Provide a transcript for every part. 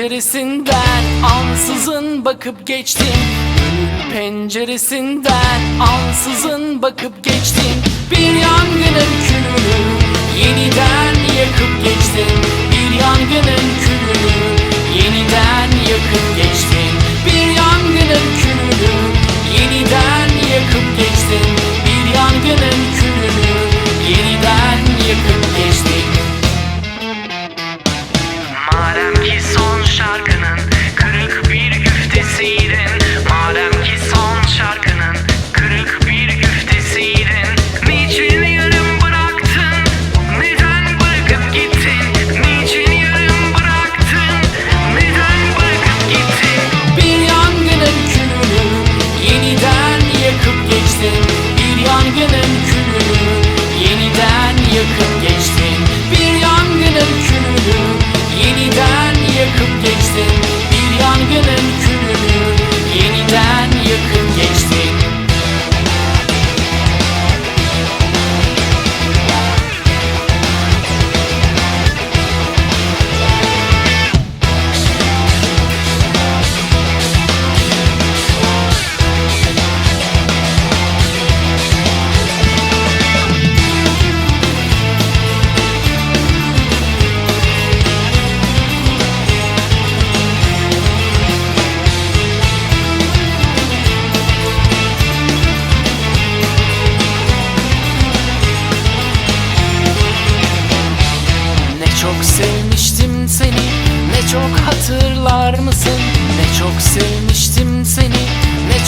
penceresinden Ansızın bakıp geçtim. Gönül penceresinden Ansızın bakıp geçtim. Bir yangının külünü Yeniden yakıp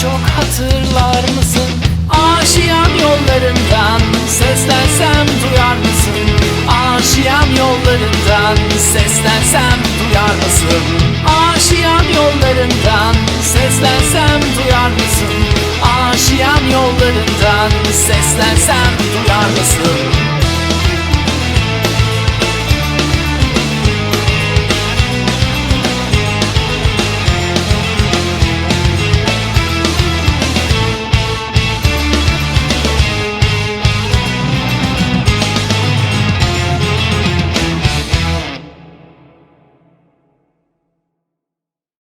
çok hatırlar mısın? Aşiyam yollarından seslensem duyar mısın? Aşiyam yollarından seslensem duyar mısın? Aşiyam yollarından seslensem duyar mısın? Aşiyam yollarından seslensem duyar mısın?